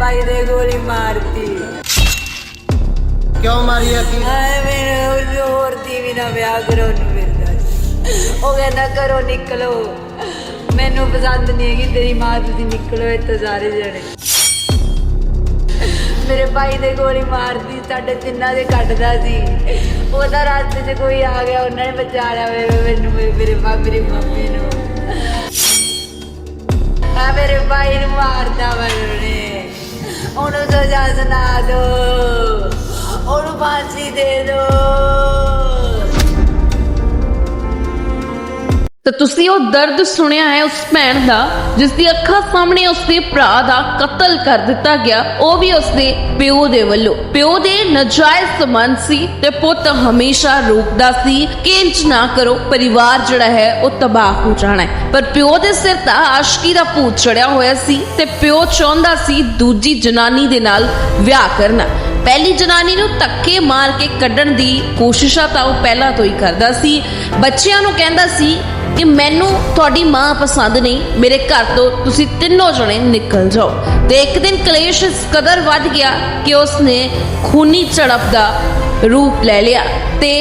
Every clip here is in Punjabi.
ਭਾਈ ਦੇ ਗੋਲੀ ਮਾਰਤੀ। ਕਿਉਂ ਮਾਰੀ ਆ ਕੀ? ਹਾਏ ਮੇਰੇ ਹੋਰ ਦੀ ਵੀ ਨਾ ਵਿਆਹ ਕਰੋ ਨੂੰ ਸੀ। ਉਹ ਕਹਿੰਦਾ ਕਰੋ ਨਿਕਲੋ। ਮੈਨੂੰ ਪਸੰਦ ਨਹੀਂ ਹੈਗੀ ਤੇਰੀ ਮਾਂ ਤੁਸੀਂ ਨਿਕਲੋ ਇੱਥੇ ਸਾਰੇ ਜਣੇ। ਮੇਰੇ ਭਾਈ ਦੇ ਗੋਲੀ ਮਾਰਦੀ ਸਾਡੇ ਤਿੰਨਾਂ ਦੇ ਕੱਟਦਾ ਸੀ। ਉਹਦਾ ਰਾਸਤੇ 'ਚ ਕੋਈ ਆ ਗਿਆ ਉਹਨਾਂ ਨੇ ਬਚਾ ਲਿਆ ਮੈਨੂੰ ਮੇਰੇ ਮੇਰੇ ਮੇਰੀ ਮੰਮੀ ਨੂੰ। ਉਹਨੂੰ ਸਜ਼ਾ ਸੁਣਾ ਦੋ ਉਹਨੂੰ ਫਾਂਸੀ ਦੇ ਦੋ। ਤਾਂ ਤੁਸੀਂ ਉਹ ਦਰਦ ਸੁਣਿਆ ਹੈ ਉਸ ਭੈਣ ਦਾ, ਜਿਸ ਦੀ ਅੱਖਾਂ ਸਾਹਮਣੇ ਉਸਦੇ ਭਰਾ ਦਾ ਕਤਲ ਕਰ ਦਿੱਤਾ ਗਿਆ, ਉਹ ਵੀ ਉਸਦੇ ਪਿਓ ਦੇ ਵੱਲੋਂ। ਪਿਓ ਦੇ ਨਜਾਇਜ਼ ਸੰਬੰਧ ਸੀ ਤੇ ਪੁੱਤ ਹਮੇਸ਼ਾ ਰੋਕਦਾ ਸੀ ਕਿ ਇੰਜ ਨਾ ਕਰੋ, ਪਰਿਵਾਰ ਜਿਹੜਾ ਹੈ ਉਹ ਤਬਾਹ ਹੋ ਜਾਣਾ ਹੈ। ਪਰ ਪਿਓ ਦੇ ਸਿਰ ਤਾਂ ਆਸ਼ਕੀ ਦਾ ਭੂਤ ਚੜਿਆ ਹੋਇਆ ਸੀ ਤੇ ਪਿਓ ਚਾਹੁੰਦਾ ਸੀ ਦੂਜੀ ਜਨਾਨੀ ਦੇ ਨਾਲ ਵਿਆਹ ਕਰਨਾ। ਪਹਿਲੀ ਜਨਾਨੀ ਨੂੰ ਧੱਕੇ ਮਾਰ ਕੇ ਕੱਢਣ ਦੀ ਕੋਸ਼ਿਸ਼ਾਂ ਤਾਂ ਉਹ ਪਹਿਲਾਂ ਤੋਂ ਹੀ ਕਰਦਾ ਸੀ। ਬੱਚਿਆਂ ਨੂੰ ਕਹਿੰਦਾ ਸੀ ਕਿ ਮੈਨੂੰ ਤੁਹਾਡੀ ਮਾਂ ਪਸੰਦ ਨਹੀਂ, ਮੇਰੇ ਘਰ ਤੋਂ ਤੁਸੀਂ ਤਿੰਨੋਂ ਜਣੇ ਨਿਕਲ ਜਾਓ। ਤੇ ਇੱਕ ਦਿਨ ਕਲੇਸ਼ ਇਸ ਕਦਰ ਵੱਧ ਗਿਆ ਕਿ ਉਸਨੇ ਖੂਨੀ ਝੜਪ ਦਾ ਰੂਪ ਲੈ ਲਿਆ ਤੇ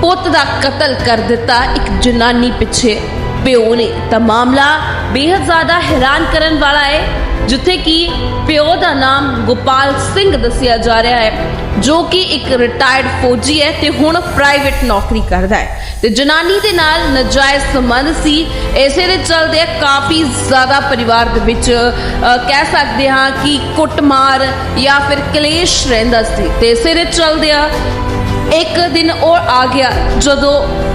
ਪੁੱਤ ਦਾ ਕਤਲ ਕਰ ਦਿੱਤਾ ਇੱਕ ਜਨਾਨੀ ਪਿੱਛੇ। ਪਿਓ ਨੇ ਤਾਂ ਮਾਮਲਾ ਬੇਹੱਦ ਜ਼ਿਆਦਾ ਹੈਰਾਨ ਕਰਨ ਵਾਲਾ ਹੈ। ਜਿੱਥੇ ਕਿ ਪਿਓ ਦਾ ਨਾਮ ਗੋਪਾਲ ਸਿੰਘ ਦੱਸਿਆ ਜਾ ਰਿਹਾ ਹੈ, ਜੋ ਕਿ ਇੱਕ ਰਿਟਾਇਰਡ ਫੌਜੀ ਹੈ ਤੇ ਹੁਣ ਪ੍ਰਾਈਵੇਟ ਨੌਕਰੀ ਕਰਦਾ ਹੈ। ਤੇ ਜਨਾਨੀ ਦੇ ਨਾਲ ਨਜਾਇਜ਼ ਸੰਬੰਧ ਸੀ। ਇਸੇ ਦੇ ਚਲਦੇ ਕਾਫੀ ਜ਼ਿਆਦਾ ਪਰਿਵਾਰ ਦੇ ਵਿੱਚ ਕਹਿ ਸਕਦੇ ਹਾਂ ਕਿ ਕੁੱਟਮਾਰ ਜਾਂ ਫਿਰ ਕਲੇਸ਼ ਰਹਿੰਦਾ ਸੀ। ਤੇ ਇਸੇ ਦੇ ਚਲਦਿਆਂ ਇੱਕ ਦਿਨ ਉਹ ਆ ਗਿਆ। ਜਦੋਂ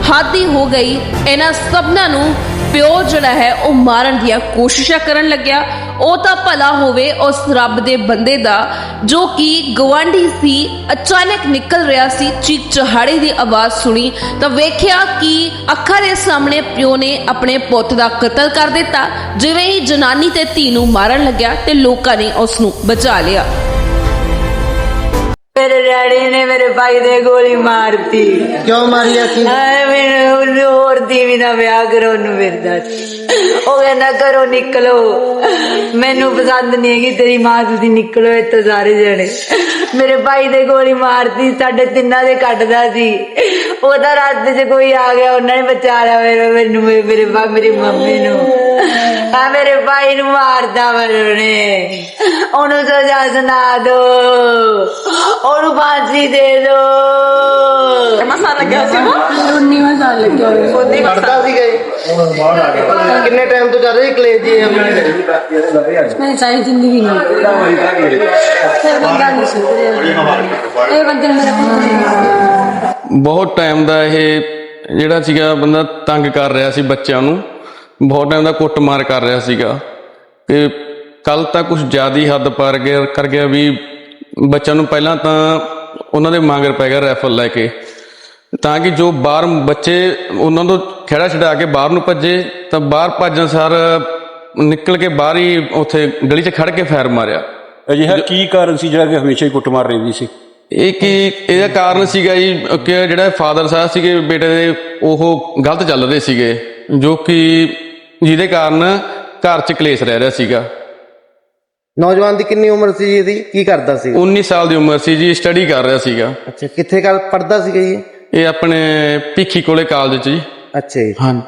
ਹਾਦੀ ਹੋ ਗਈ, ਇਹਨਾਂ ਸਭਨਾਂ ਨੂੰ ਪਿਓ ਜਿਹੜਾ ਹੈ, ਉਹ ਮਾਰਨ ਦੀਆਂ ਕੋਸ਼ਿਸ਼ਾਂ ਕਰਨ ਲੱਗਿਆ। ਉਹ ਤਾਂ ਭਲਾ ਹੋਵੇ ਉਸ ਰੱਬ ਦੇ ਬੰਦੇ ਦਾ, ਜੋ ਕਿ ਗਵਾਂਢੀ ਸੀ, ਅਚਾਨਕ ਨਿਕਲ ਰਿਹਾ ਸੀ, ਚੀਕ ਚਹਾੜੇ ਦੀ ਆਵਾਜ਼ ਸੁਣੀ। ਤਾਂ ਵੇਖਿਆ ਕਿ ਅੱਖਾਂ ਦੇ ਸਾਹਮਣੇ ਪਿਓ ਨੇ ਆਪਣੇ ਪੁੱਤ ਦਾ ਕਤਲ ਕਰ ਦਿੱਤਾ। ਜਿਵੇਂ ਹੀ ਜਨਾਨੀ ਤੇ ਧੀ ਨੂੰ ਮਾਰਨ ਲੱਗਿਆ ਤੇ ਲੋਕਾਂ ਨੇ ਉਸ ਨੂੰ ਬਚਾ ਲਿਆ। ਮੇਰੇ ਡੈਡੀ ਨੇ ਮੇਰੇ ਭਾਈ ਦੇ ਗੋਲੀ ਮਾਰਤੀ। ਕਿਉਂ ਮਾਰੀ ਕੀ ਹਾਏ ਮੇਰੇ ਉਹ ਹੋਰ ਦੀ ਵੀ ਨਾ ਵਿਆਹ ਕਰੋ ਨੂੰ ਸੀ। ਉਹ ਕਹਿੰਦਾ ਕਰੋ ਨਿਕਲੋ। ਮੈਨੂੰ ਪਸੰਦ ਨਹੀਂ ਹੈਗੀ ਤੇਰੀ ਮਾਂ ਤੁਸੀਂ ਨਿਕਲੋ ਇੱਥੇ ਸਾਰੇ ਜਣੇ। ਮੇਰੇ ਭਾਈ ਦੇ ਗੋਲੀ ਮਾਰਤੀ ਸਾਡੇ ਤਿੰਨਾਂ ਦੇ ਕੱਟਦਾ ਸੀ। ਉਹਦਾ ਰਾਸਤੇ 'ਚ ਕੋਈ ਆ ਗਿਆ ਉਹਨਾਂ ਨੇ ਬਚਾ ਲਿਆ ਮੇਰੇ ਮੈਨੂੰ ਮੇਰੇ ਪਾ ਮੇਰੀ ਮੰਮੀ ਨੂੰ। ਆ ਮੇਰੇ ਭਾਈ ਨੂੰ ਮਾਰਦਾ ਉਹਨੇ। ਉਹਨੂੰ ਸਜ਼ਾ ਸੁਣਾ ਦੋ। ਉਹਨੂੰ ਫਾਂਸੀ ਦੇ ਦੋ। ਮਸਾ ਲੱਗਿਆ ਸੀ ਉਹ 19 ਸਾਲ ਲੱਗਿਆ ਹੋਇਆ। ਲੜਦਾ ਸੀਗਾ ਇਹ। ਕਿੰਨੇ ਟਾਈਮ ਤੋਂ ਚੱਲ ਰਹੀ ਕਲੇਜ ਜੀ ਇਹ? ਮੈਂ ਸਾਰੀ ਜ਼ਿੰਦਗੀ ਨਹੀਂ। ਇਹ ਬੰਦੇ ਨੇ ਮੇਰਾ ਪੁੱਤ ਬਹੁਤ ਟਾਈਮ ਦਾ ਇਹ ਜਿਹੜਾ ਸੀਗਾ ਬੰਦਾ ਤੰਗ ਕਰ ਰਿਹਾ ਸੀ ਬੱਚਿਆਂ ਨੂੰ। ਬਹੁਤ ਟਾਈਮ ਦਾ ਕੁੱਟਮਾਰ ਕਰ ਰਿਹਾ ਸੀਗਾ। ਤੇ ਕੱਲ ਤਾਂ ਕੁਝ ਜ਼ਿਆਦਾ ਹੱਦ ਪਾਰ ਗਿਆ, ਕਰ ਗਿਆ ਵੀ ਬੱਚਿਆਂ ਨੂੰ ਪਹਿਲਾਂ ਤਾਂ ਉਹਨਾਂ ਦੇ ਮਾਂਗਰ ਪੈ ਗਿਆ ਰਾਈਫਲ ਲੈ ਕੇ। ਤਾਂ ਕਿ ਜੋ ਬਾਹਰ ਬੱਚੇ ਉਹਨਾਂ ਤੋਂ ਖੇੜਾ ਛਡਾ ਕੇ ਬਾਹਰ ਨੂੰ ਭੱਜੇ, ਤਾਂ ਬਾਹਰ ਭੱਜਣ ਸਾਰ ਨਿਕਲ ਕੇ ਬਾਹਰ ਹੀ ਉੱਥੇ ਗਲੀ 'ਚ ਖੜ ਕੇ ਫਾਇਰ ਮਾਰਿਆ। ਅਜਿਹਾ ਕੀ ਕਾਰਨ ਸੀ ਜਿਹੜਾ ਕਿ ਹਮੇਸ਼ਾ ਹੀ ਕੁੱਟਮਾਰ ਰਹਿੰਦੀ ਸੀ? ਇਹ ਕੀ ਇਹਦਾ ਕਾਰਨ ਸੀਗਾ ਜੀ? ਕਿ ਜਿਹੜਾ ਫਾਦਰ ਸਾਹਿਬ ਸੀਗੇ ਬੇਟੇ ਦੇ ਉਹ ਗਲਤ ਚੱਲ ਰਹੇ ਸੀਗੇ ਜੋ ਕਿ ਜਿਹਦੇ ਕਾਰਨ ਘਰ 'ਚ ਕਲੇਸ਼ ਰਹਿ ਰਿਹਾ ਸੀਗਾ। ਨੌਜਵਾਨ ਦੀ ਕਿੰਨੀ ਉਮਰ ਸੀ ਜੀ ਇਹਦੀ? ਕੀ ਕਰਦਾ ਸੀ? 19 ਸਾਲ ਦੀ ਉਮਰ ਸੀ ਜੀ ਸਟੱਡੀ ਕਰ ਰਿਹਾ ਸੀਗਾ। ਅੱਛਾ ਕਿੱਥੇ ਕਰ ਪੜਦਾ ਸੀਗਾ ਜੀ? ਇਹ? ਆਪਣੇ ਭਿੱਖੀ ਕੋਲੇ ਕਾਲਜ 'ਚ ਜੀ। ਅੱਛਾ ਜੀ। ਹਾਂ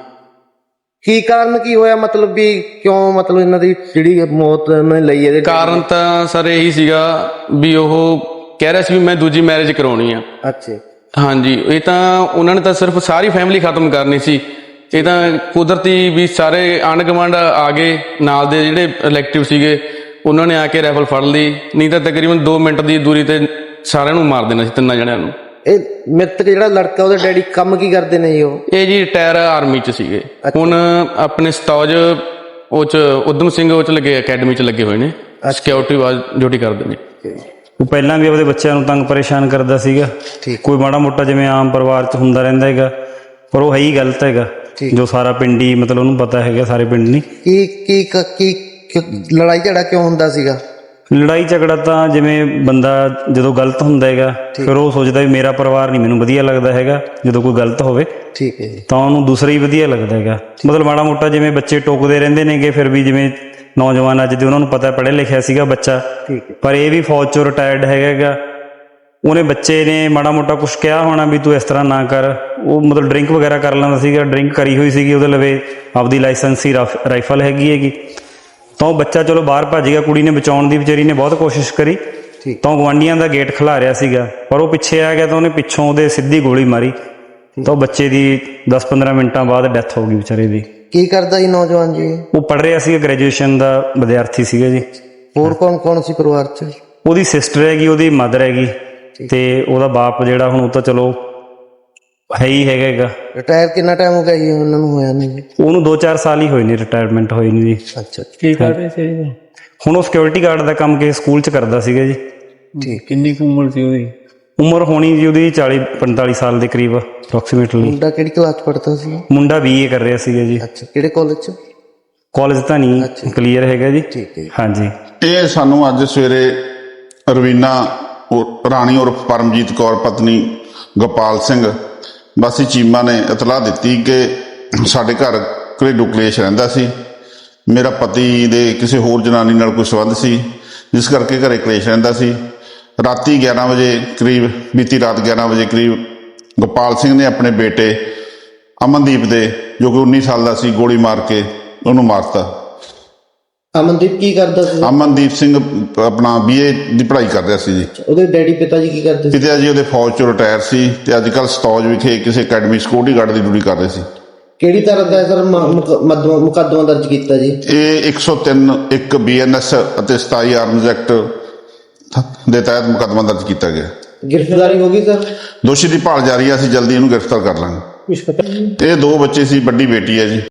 ਕੀ ਕਾਰਨ ਕੀ ਹੋਇਆ? ਮਤਲਬ ਵੀ ਕਿਉਂ ਮਤਲਬ ਇਹਨਾਂ ਦੀ ਜਿਹੜੀ ਮੌਤ ਨੇ ਲਈ ਇਹਦੇ ਕਾਰਨ ਤਾਂ ਸਰ ਇਹੀ ਸੀਗਾ ਵੀ ਉਹ ਕਹਿ ਰਿਹਾ ਸੀ ਵੀ ਮੈਂ ਦੂਜੀ ਮੈਰਿਜ ਕਰਾਉਣੀ ਆ। ਅੱਛਾ। ਹਾਂਜੀ ਇਹ ਤਾਂ ਉਹਨਾਂ ਨੇ ਤਾਂ ਸਿਰਫ ਸਾਰੀ ਫੈਮਿਲੀ ਖਤਮ ਕਰਨੀ ਸੀ। ਇਹ ਤਾਂ ਕੁਦਰਤੀ ਵੀ ਸਾਰੇ ਆਂਢ ਗੁਆਂਢ ਆ ਗਏ ਨਾਲ ਦੇ ਜਿਹੜੇ ਇਲੈਕਟਿਵ ਸੀਗੇ ਉਹਨਾਂ ਨੇ ਆ ਕੇ ਰਾਈਫਲ ਫੜ ਲਈ। ਨਹੀਂ ਤਾਂ ਤਕਰੀਬਨ 2 ਮਿੰਟ ਦੀ ਦੂਰੀ ਤੇ ਸਾਰਿਆਂ ਨੂੰ ਮਾਰ ਦੇਣਾ ਸੀ ਤਿੰਨਾਂ ਜਣਿਆਂ ਨੂੰ। ਇਹ ਮ੍ਰਿਤਕ ਜਿਹੜਾ ਲੜਕਾ ਉਹਦੇ ਡੈਡੀ ਕੰਮ ਕੀ ਕਰਦੇ ਨੇ ਜੀ ਉਹ? ਇਹ ਜੀ ਰਿਟਾਇਰ ਆਰਮੀ ਚ ਸੀਗੇ। ਹੁਣ ਆਪਣੇ ਸਟੌਜ ਉਹ ਚ ਉਦਮ ਸਿੰਘ ਉਹ ਚ ਲੱਗੇ ਅਕੈਡਮੀ ਚ ਲੱਗੇ ਹੋਏ ਨੇ। ਸਿਕਿਉਰਿਟੀ ਵਾਜ ਡਿਊਟੀ ਕਰਦੇ ਨੇ। ਉਹ ਪਹਿਲਾਂ ਵੀ ਆਪਦੇ ਬੱਚਿਆਂ ਨੂੰ ਤੰਗ ਪਰੇਸ਼ਾਨ ਕਰਦਾ ਸੀਗਾ। ਕੋਈ ਮਾੜਾ ਮੋਟਾ ਜਿਵੇਂ ਆਮ ਪਰਿਵਾਰ 'ਚ ਹੁੰਦਾ ਰਹਿੰਦਾ ਹੈਗਾ ਪਰ ਉਹ ਹੈ ਹੀ ਗਲਤ ਹੈਗਾ। ਜੋ ਸਾਰਾ ਪਿੰਡ ਹੀ ਮਤਲਬ ਉਹਨੂੰ ਪਤਾ ਹੈਗਾ ਸਾਰੇ ਪਿੰਡ ਨਹੀਂ। ਕੀ ਕੀ ਕ- ਲੜਾਈ ਝੜਾ ਕਿਉਂ ਹੁੰਦਾ ਸੀਗਾ? ਲੜਾਈ ਝਗੜਾ ਤਾਂ ਜਿਵੇਂ ਬੰਦਾ ਜਦੋਂ ਗਲਤ ਹੁੰਦਾ ਹੈਗਾ ਫਿਰ ਉਹ ਸੋਚਦਾ ਵੀ ਮੇਰਾ ਪਰਿਵਾਰ ਨਹੀਂ ਮੈਨੂੰ ਵਧੀਆ ਲੱਗਦਾ ਹੈਗਾ ਜਦੋਂ ਕੋਈ ਗਲਤ ਹੋਵੇ। ਠੀਕ ਹੈ ਜੀ। ਤਾਂ ਉਹਨੂੰ ਦੂਸਰਾ ਹੀ ਵਧੀਆ ਲੱਗਦਾ ਹੈਗਾ। ਮਤਲਬ ਮਾੜਾ ਮੋਟਾ ਜਿਵੇਂ ਬੱਚੇ ਟੋਕਦੇ ਰਹਿੰਦੇ ਨੇਗੇ ਫਿਰ ਵੀ ਜਿਵੇਂ ਨੌਜਵਾਨ ਅੱਜ ਦੇ ਉਹਨਾਂ ਨੂੰ ਪਤਾ ਪੜ੍ਹਿਆ ਲਿਖਿਆ ਸੀਗਾ ਬੱਚਾ। ਠੀਕ ਹੈ। ਪਰ ਇਹ ਵੀ ਫੌਜ ਚੋਂ ਰਿਟਾਇਰਡ ਹੈਗਾਗਾ। ਉਹਨੇ ਬੱਚੇ ਨੇ ਮਾੜਾ ਮੋਟਾ ਕੁਝ ਕਿਹਾ ਹੋਣਾ ਵੀ ਤੂੰ ਇਸ ਤਰ੍ਹਾਂ ਨਾ ਕਰ। ਉਹ ਮਤਲਬ ਡਰਿੰਕ ਵਗੈਰਾ ਕਰ ਲੈਂਦਾ ਸੀਗਾ ਡਰਿੰਕ ਕਰੀ ਹੋਈ ਸੀਗੀ ਉਹਦੇ ਲਵੇ। ਆਪਦੀ ਲਾਇਸੈਂਸੀ ਰਾਈਫਲ ਹੈਗੀ ਹੈਗੀ। ਤਾਂ ਉਹ ਬੱਚਾ ਚਲੋ ਬਾਹਰ ਭੱਜ ਗਿਆ ਕੁੜੀ ਨੇ ਬਚਾਉਣ ਦੀ ਵਿਚਾਰੀ ਨੇ ਬਹੁਤ ਕੋਸ਼ਿਸ਼ ਕਰੀ। ਠੀਕ। ਤਾਂ ਗਵਾਂਡੀਆਂ ਦਾ ਗੇਟ ਖਿਲਾ ਰਿਹਾ ਸੀਗਾ। ਪਰ ਉਹ ਪਿੱਛੇ ਆ ਗਿਆ ਤਾਂ ਉਹਨੇ ਪਿੱਛੋਂ ਉਹਦੇ ਸਿੱਧੀ ਗੋਲੀ ਮਾਰੀ। ਤਾਂ ਬੱਚੇ ਦੀ 10-15 ਮਿੰਟਾਂ ਬਾਅਦ ਡੈਥ ਹੋ ਗਈ ਵਿਚਾਰੇ ਦੀ। ਕੀ ਕਰਦਾ ਜੀ ਨੌਜਵਾਨ ਜੀ? ਉਹ ਪੜ੍ਹ ਰਿਹਾ ਸੀਗਾ ਗ੍ਰੈਜੂਏਸ਼ਨ ਦਾ ਵਿਦਿਆਰਥੀ ਸੀਗਾ ਜੀ। ਹੋਰ ਕੌਣ ਕੌਣ ਸੀ ਪਰਿਵਾਰ ਚ? ਉਹਦੀ ਸਿਸਟਰ ਹੈਗੀ ਉਹਦੀ ਮਦਰ ਹੈਗੀ। ਤੇ ਉਹਦਾ ਬਾਪ ਜਿਹੜਾ ਹੁਣ ਉਹ ਤਾਂ ਚਲੋ ਹੈ ਹੀ ਹੈਗਾ ਹੈਗਾ। ਰਿਟਾਇਰ ਕਿੰਨਾ ਟਾਈਮ ਹੋ ਗਿਆ ਜੀ ਉਹਨਾਂ ਨੂੰ ਹੋਇਆ ਨਹੀਂ? ਜੀ ਉਹਨੂੰ 2-4 ਸਾਲ ਹੀ ਹੋਏ ਨੇ ਰਿਟਾਇਰਮੈਂਟ ਹੋਈ ਨੂੰ ਜੀ। ਅੱਛਾ ਕੀ ਕਰ ਰਹੇ ਸੀ ਜੀ? ਹੁਣ ਉਹ ਸਿਕਿਉਰਿਟੀ ਗਾਰਡ ਦਾ ਕੰਮ ਕੇ ਸਕੂਲ 'ਚ ਕਰਦਾ ਸੀਗਾ ਜੀ। ਠੀਕ। ਕਿੰਨੀ ਕੁ ਉਮਰ ਸੀ ਉਹਦੀ? ਉਮਰ ਹੋਣੀ ਜੀ ਉਹਦੀ 40-45 ਸਾਲ ਦੇ ਕਰੀਬ ਅਪਰੋਕਸੀਮੇਟਲੀ ਮੁੰਡਾ ਕਿਹੜੀ ਕਲਾਸ ਚ ਪੜਦਾ ਸੀ? ਮੁੰਡਾ ਬੀਏ ਕਰ ਰਿਹਾ ਸੀਗਾ ਜੀ। ਅੱਛਾ ਕਿਹੜੇ ਕਾਲਜ ਚ? ਕਾਲਜ ਤਾਂ ਨਹੀਂ ਕਲੀਅਰ ਹੈਗਾ ਜੀ। ਠੀਕ ਹੈ ਜੀ। ਹਾਂਜੀ। ਇਹ ਸਾਨੂੰ ਅੱਜ ਸਵੇਰੇ ਰਵੀਨਾ ਰਾਣੀ ਉਰਫ ਪਰਮਜੀਤ ਕੌਰ ਪਤਨੀ ਗੋਪਾਲ ਸਿੰਘ ਵਾਸੀ ਚੀਮਾ ਨੇ ਇਤਲਾਹ ਦਿੱਤੀ ਕਿ ਸਾਡੇ ਘਰ ਘਰੇਲੂ ਕਲੇਸ਼ ਰਹਿੰਦਾ ਸੀ। ਮੇਰਾ ਪਤੀ ਦੇ ਕਿਸੇ ਹੋਰ ਜਨਾਨੀ ਨਾਲ ਕੋਈ ਸੰਬੰਧ ਸੀ ਜਿਸ ਕਰਕੇ ਘਰੇ ਕਲੇਸ਼ ਰਹਿੰਦਾ ਸੀ। ਰਾਤੀ 11 ਵਜੇ ਕਰੀਬ ਬੀਤੀ ਰਾਤ 11 ਵਜੇ ਕਰੀਬ ਗੋਪਾਲ ਸਿੰਘ ਨੇ ਆਪਣੇ ਬੇਟੇ ਅਮਨਦੀਪ ਦੇ ਜੋ ਕਿ 19 ਸਾਲ ਦਾ ਸੀ ਗੋਲੀ ਮਾਰ ਕੇ ਉਹਨੂੰ ਮਾਰਤਾ। ਅਮਨਦੀਪ ਕੀ ਕਰਦਾ ਸੀ? ਅਮਨਦੀਪ ਸਿੰਘ ਆਪਣਾ ਬੀਏ ਦੀ ਪੜ੍ਹਾਈ ਕਰ ਰਿਹਾ ਸੀ ਜੀ। ਉਹਦੇ ਡੈਡੀ ਪਿਤਾ ਜੀ ਕੀ ਕਰਦੇ ਸੀ? ਪਿਤਾ ਜੀ ਉਹਦੇ ਫੌਜ ਚੋਂ ਰਿਟਾਇਰ ਸੀ ਤੇ ਅੱਜ ਕੱਲ ਸਤੌਜ ਵਿਖੇ ਕਿਸੇ ਅਕੈਡਮੀ ਸਿਕਿਉਰਿਟੀ ਗਾਰਡ ਦੀ ਡਿਊਟੀ ਕਰ ਰਹੇ ਸੀ। ਕਿਹੜੀ ਤਰ੍ਹਾਂ ਦਾ ਸਰ ਮੁਕੱਦਮਾ ਦਰਜ ਕੀਤਾ ਜੀ? ਇਹ 103 ਇੱਕ ਬੀਐਨਐਸ ਅਤੇ 27 ਆਰਮਜ਼ ਐਕਟ ਦੇ ਤਹਿਤ ਮੁਕੱਦਮਾ ਦਰਜ ਕੀਤਾ ਗਿਆ। ਗ੍ਰਿਫਤਾਰੀ ਹੋ ਗਈ ਸਰ? ਦੋਸ਼ੀ ਦੀ ਭਾਲ ਜਾਰੀ ਹੈ ਅਸੀਂ ਜਲਦੀ ਇਹਨੂੰ ਗ੍ਰਿਫਤਾਰ ਕਰ ਲਾਂਗੇ। ਕੁਝ ਪਤਾ ਨਹੀਂ। ਇਹ ਦੋ ਬੱਚੇ ਸੀ ਵੱਡੀ ਬੇਟੀ ਹੈ ਜੀ।